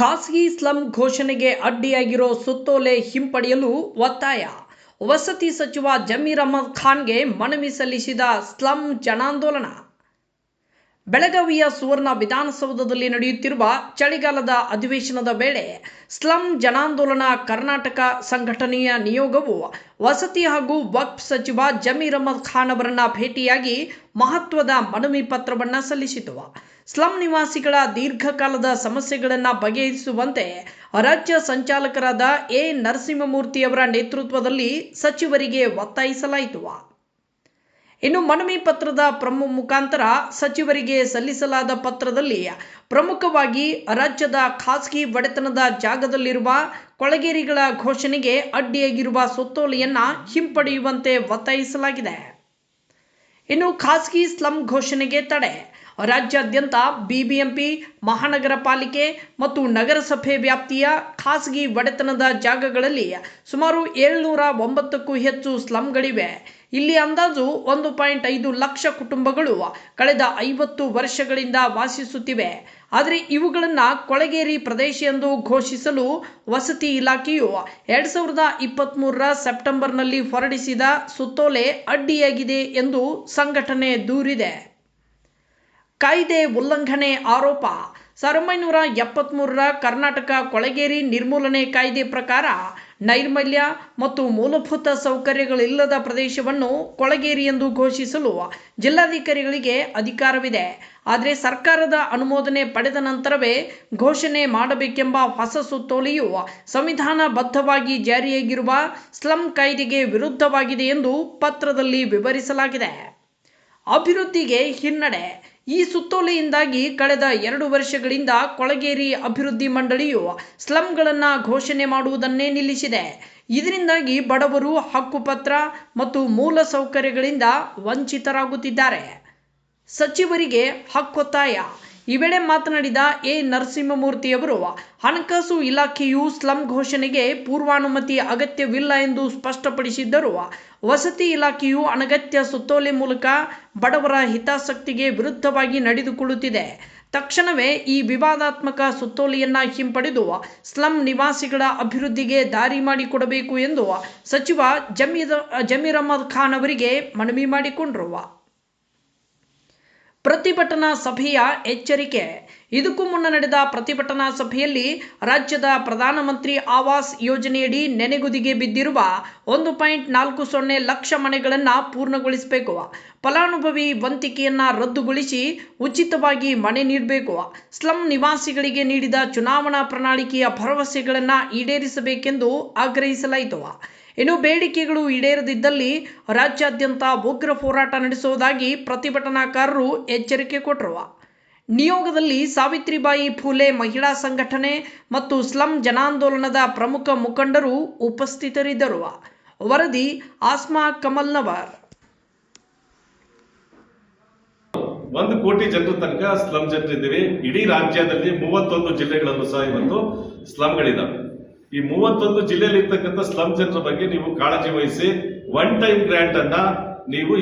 ಖಾಸಗಿ ಸ್ಲಂ ಘೋಷಣೆಗೆ ಅಡ್ಡಿಯಾಗಿರೋ ಸುತ್ತೋಲೆ ಹಿಂಪಡೆಯಲು ಒತ್ತಾಯ. ವಸತಿ ಸಚಿವ ಜಮೀರ್ ಅಹಮದ್ ಖಾನ್ಗೆ ಮನವಿ ಸಲ್ಲಿಸಿದ ಸ್ಲಂ ಜನಾಂದೋಲನ. ಬೆಳಗಾವಿಯ ಸುವರ್ಣ ವಿಧಾನಸೌಧದಲ್ಲಿ ನಡೆಯುತ್ತಿರುವ ಚಳಿಗಾಲದ ಅಧಿವೇಶನದ ವೇಳೆ ಸ್ಲಂ ಜನಾಂದೋಲನ ಕರ್ನಾಟಕ ಸಂಘಟನೆಯ ನಿಯೋಗವು ವಸತಿ ಹಾಗೂ ವಕ್ಫ್ ಸಚಿವ ಜಮೀರ್ ಅಹಮದ್ ಖಾನ್ ಅವರನ್ನ ಭೇಟಿಯಾಗಿ ಮಹತ್ವದ ಮನವಿ ಪತ್ರವನ್ನು ಸಲ್ಲಿಸಿತು. ಸ್ಲಂ ನಿವಾಸಿಗಳ ದೀರ್ಘಕಾಲದ ಸಮಸ್ಯೆಗಳನ್ನು ಬಗೆಹರಿಸುವಂತೆ ರಾಜ್ಯ ಸಂಚಾಲಕರಾದ ಎ ನರಸಿಂಹಮೂರ್ತಿ ಅವರ ನೇತೃತ್ವದಲ್ಲಿ ಸಚಿವರಿಗೆ ಒತ್ತಾಯಿಸಲಾಯಿತು. ಇನ್ನು ಮನವಿ ಪತ್ರದ ಪ್ರಮು ಮುಖಾಂತರ ಸಚಿವರಿಗೆ ಸಲ್ಲಿಸಲಾದ ಪತ್ರದಲ್ಲಿ ಪ್ರಮುಖವಾಗಿ ರಾಜ್ಯದ ಖಾಸಗಿ ಒಡೆತನದ ಜಾಗದಲ್ಲಿರುವ ಕೊಳಗೇರಿಗಳ ಘೋಷಣೆಗೆ ಅಡ್ಡಿಯಾಗಿರುವ ಸುತ್ತೋಲೆಯನ್ನು ಹಿಂಪಡೆಯುವಂತೆ ಒತ್ತಾಯಿಸಲಾಗಿದೆ. ಇನ್ನು ಖಾಸಗಿ ಸ್ಲಂ ಘೋಷಣೆಗೆ ತಡೆ. ರಾಜ್ಯಾದ್ಯಂತ ಬಿಬಿಎಂಪಿ, ಮಹಾನಗರ ಪಾಲಿಕೆ ಮತ್ತು ನಗರಸಭೆ ವ್ಯಾಪ್ತಿಯ ಖಾಸಗಿ ಒಡೆತನದ ಜಾಗಗಳಲ್ಲಿ ಸುಮಾರು ಏಳ್ನೂರ ಒಂಬತ್ತಕ್ಕೂ ಹೆಚ್ಚು ಸ್ಲಂಗಳಿವೆ. ಇಲ್ಲಿ ಅಂದಾಜು ಒಂದು ಪಾಯಿಂಟ್ ಐದು ಲಕ್ಷ ಕುಟುಂಬಗಳು ಕಳೆದ ಐವತ್ತು ವರ್ಷಗಳಿಂದ ವಾಸಿಸುತ್ತಿವೆ. ಆದರೆ ಇವುಗಳನ್ನು ಕೊಳಗೇರಿ ಪ್ರದೇಶ ಎಂದು ಘೋಷಿಸಲು ವಸತಿ ಇಲಾಖೆಯು ಎರಡು ಸಾವಿರದ ಇಪ್ಪತ್ತ್ಮೂರರ ಸೆಪ್ಟೆಂಬರ್ನಲ್ಲಿ ಹೊರಡಿಸಿದ ಸುತ್ತೋಲೆ ಅಡ್ಡಿಯಾಗಿದೆ ಎಂದು ಸಂಘಟನೆ ದೂರಿದೆ. ಕಾಯ್ದೆ ಉಲ್ಲಂಘನೆ ಆರೋಪ. ಸಾವಿರದ ಒಂಬೈನೂರ ಎಪ್ಪತ್ತ್ಮೂರರ ಕರ್ನಾಟಕ ಕೊಳಗೇರಿ ನಿರ್ಮೂಲನೆ ಕಾಯ್ದೆ ಪ್ರಕಾರ ನೈರ್ಮಲ್ಯ ಮತ್ತು ಮೂಲಭೂತ ಸೌಕರ್ಯಗಳಿಲ್ಲದ ಪ್ರದೇಶವನ್ನು ಕೊಳಗೇರಿ ಎಂದು ಘೋಷಿಸಲು ಜಿಲ್ಲಾಧಿಕಾರಿಗಳಿಗೆ ಅಧಿಕಾರವಿದೆ. ಆದರೆ ಸರ್ಕಾರದ ಅನುಮೋದನೆ ಪಡೆದ ನಂತರವೇ ಘೋಷಣೆ ಮಾಡಬೇಕೆಂಬ ಹೊಸ ಸುತ್ತೋಲೆಯು ಸಂವಿಧಾನಬದ್ಧವಾಗಿ ಜಾರಿಯಾಗಿರುವ ಸ್ಲಂ ಕಾಯ್ದೆಗೆ ವಿರುದ್ಧವಾಗಿದೆ ಎಂದು ಪತ್ರದಲ್ಲಿ ವಿವರಿಸಲಾಗಿದೆ. ಅಭಿವೃದ್ಧಿಗೆ ಹಿನ್ನಡೆ ಈ ಸುತ್ತೋಲೆಯಿಂದಾಗಿ ಕಳೆದ ಎರಡು ವರ್ಷಗಳಿಂದ ಕೊಳಗೇರಿ ಅಭಿವೃದ್ಧಿ ಮಂಡಳಿಯು ಸ್ಲಂಗಳನ್ನು ಘೋಷಣೆ ಮಾಡುವುದನ್ನೇ ನಿಲ್ಲಿಸಿದೆ. ಇದರಿಂದಾಗಿ ಬಡವರು ಹಕ್ಕುಪತ್ರ ಮತ್ತು ಮೂಲ ಸೌಕರ್ಯಗಳಿಂದ ವಂಚಿತರಾಗುತ್ತಿದ್ದಾರೆ. ಸಚಿವರಿಗೆ ಹಕ್ಕೊತ್ತಾಯ. ಈ ವೇಳೆ ಮಾತನಾಡಿದ ಎ. ನರಸಿಂಹಮೂರ್ತಿಯವರು, ಹಣಕಾಸು ಇಲಾಖೆಯು ಸ್ಲಂ ಘೋಷಣೆಗೆ ಪೂರ್ವಾನುಮತಿ ಅಗತ್ಯವಿಲ್ಲ ಎಂದು ಸ್ಪಷ್ಟಪಡಿಸಿದ್ದರು, ವಸತಿ ಇಲಾಖೆಯು ಅನಗತ್ಯ ಸುತ್ತೋಲೆ ಮೂಲಕ ಬಡವರ ಹಿತಾಸಕ್ತಿಗೆ ವಿರುದ್ಧವಾಗಿ ನಡೆದುಕೊಳ್ಳುತ್ತಿದೆ. ತಕ್ಷಣವೇ ಈ ವಿವಾದಾತ್ಮಕ ಸುತ್ತೋಲೆಯನ್ನ ಹಿಂಪಡೆದು ಸ್ಲಂ ನಿವಾಸಿಗಳ ಅಭಿವೃದ್ಧಿಗೆ ದಾರಿ ಮಾಡಿಕೊಡಬೇಕು ಎಂದು ಸಚಿವ ಜಮೀರ್ ಜಮೀರ್ ಅಹಮದ್ ಖಾನ್ ಅವರಿಗೆ ಮನವಿ ಮಾಡಿಕೊಂಡರು. ಪ್ರತಿಭಟನಾ ಸಭೆಯ ಎಚ್ಚರಿಕೆ. ಇದಕ್ಕೂ ಮುನ್ನ ನಡೆದ ಪ್ರತಿಭಟನಾ ಸಭೆಯಲ್ಲಿ ರಾಜ್ಯದ ಪ್ರಧಾನಮಂತ್ರಿ ಆವಾಸ್ ಯೋಜನೆಯಡಿ ನೆನೆಗುದಿಗೆ ಬಿದ್ದಿರುವ ಒಂದು ಪಾಯಿಂಟ್ ನಾಲ್ಕು ಸೊನ್ನೆ ಲಕ್ಷ ಮನೆಗಳನ್ನು ಪೂರ್ಣಗೊಳಿಸಬೇಕು. ಫಲಾನುಭವಿ ವಂತಿಕೆಯನ್ನು ರದ್ದುಗೊಳಿಸಿ ಉಚಿತವಾಗಿ ಮನೆ ನೀಡಬೇಕು. ಸ್ಲಂ ನಿವಾಸಿಗಳಿಗೆ ನೀಡಿದ ಚುನಾವಣಾ ಪ್ರಣಾಳಿಕೆಯ ಭರವಸೆಗಳನ್ನು ಈಡೇರಿಸಬೇಕೆಂದು ಆಗ್ರಹಿಸಲಾಯಿತು. ಇನ್ನು ಬೇಡಿಕೆಗಳು ಈಡೇರದಿದ್ದಲ್ಲಿ ರಾಜ್ಯಾದ್ಯಂತ ಉಗ್ರ ಹೋರಾಟ ನಡೆಸುವುದಾಗಿ ಪ್ರತಿಭಟನಾಕಾರರು ಎಚ್ಚರಿಕೆ ಕೊಟ್ಟರು ನಿಯೋಗದಲ್ಲಿ ಸಾವಿತ್ರಿಬಾಯಿ ಫೂಲೆ ಮಹಿಳಾ ಸಂಘಟನೆ ಮತ್ತು ಸ್ಲಂ ಜನಾಂದೋಲನದ ಪ್ರಮುಖ ಮುಖಂಡರು ಉಪಸ್ಥಿತರಿದ್ದರು. ವರದಿ ಆಸ್ಮಾ ಕಮಲ್ನವರ್. ಒಂದು ಕೋಟಿ ಜನರ ತನಕ ಸ್ಲಂ ಜನರಿದ್ದೀವಿ. ಇಡೀ ರಾಜ್ಯದಲ್ಲಿ ಮೂವತ್ತೊಂದು ಜಿಲ್ಲೆಗಳಲ್ಲೂ ಸಹ ಇವತ್ತು ಸ್ಲಮ್ಗಳಿದ್ದಾವೆ ಈ ಮೂವತ್ತೊಂದು ಜಿಲ್ಲೆಯಲ್ಲಿ ಇರ್ತಕ್ಕಂಥ ಸ್ಲಮ್ ಜನರ ಬಗ್ಗೆ ನೀವು ಕಾಳಜಿ ವಹಿಸಿ ಒನ್ ಟೈಮ್ ಗ್ರಾಂಟ್ ಅನ್ನ ನೀವು